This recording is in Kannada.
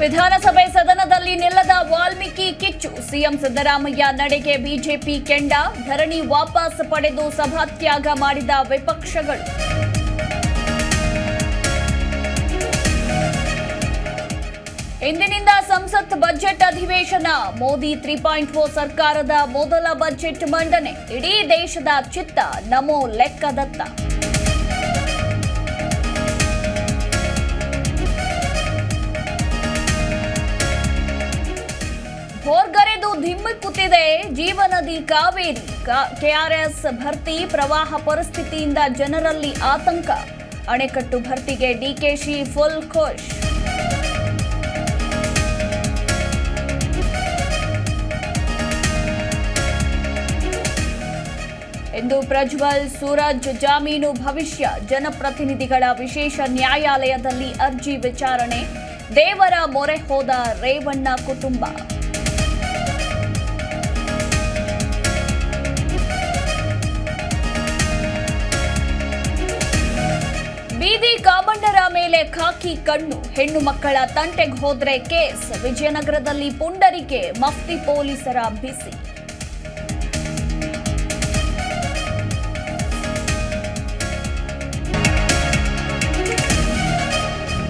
ವಿಧಾನಸಭೆ ಸದನದಲ್ಲಿ ನಿಲ್ಲದ ವಾಲ್ಮೀಕಿ ಕಿಚ್ಚು, ಸಿಎಂ ಸಿದ್ದರಾಮಯ್ಯ ನಡೆಗೆ ಬಿಜೆಪಿ ಕೆಂಡ, ಧರಣಿ ವಾಪಸ್ ಪಡೆದು ಸಭಾತ್ಯಾಗ ಮಾಡಿದ ವಿಪಕ್ಷಗಳು. ಇಂದಿನಿಂದ ಸಂಸತ್ ಬಜೆಟ್ ಅಧಿವೇಶನ, ಮೋದಿ ತ್ರೀ ಪಾಯಿಂಟ್ ಫೋರ್ ಸರ್ಕಾರದ ಮೊದಲ ಬಜೆಟ್ ಮಂಡನೆ, ಇಡೀ ದೇಶದ ಚಿತ್ತ, ನಮೋ ಲೆಕ್ಕದತ್ತ. ಜೀವನದಿ ಕಾವೇರಿ ಕೆಆರ್ಎಸ್ ಭರ್ತಿ ಪ್ರವಾಹ ಪರಿಸ್ಥಿತಿಯಿಂದ ಜನರಲ್ಲಿ ಆತಂಕ. ಅಣೆಕಟ್ಟು ಭರ್ತಿಗೆ ಡಿಕೆಶಿ ಫುಲ್ ಖುಷ್ ಎಂದು ಪ್ರಜ್ವಲ್ ಸೂರಜ್, ಜಾಮೀನು ಭವಿಷ್ಯ, ಜನಪ್ರತಿನಿಧಿಗಳ ವಿಶೇಷ ನ್ಯಾಯಾಲಯದಲ್ಲಿ ಅರ್ಜಿ ವಿಚಾರಣೆ. ದೇವರ ಮೊರೆ ಹೋದ ರೇವಣ್ಣ ಕುಟುಂಬ. ಮೇಲೆ ಖಾಕಿ ಕಣ್ಣು. ಹೆಣ್ಣು ಮಕ್ಕಳ ತಂಟೆಗೆ ಹೋದ್ರೆ ಕೇಸ್. ವಿಜಯನಗರದಲ್ಲಿ ಪುಂಡರಿಕೆ ಮಫ್ತಿ ಪೊಲೀಸರ ಬಿಸಿ.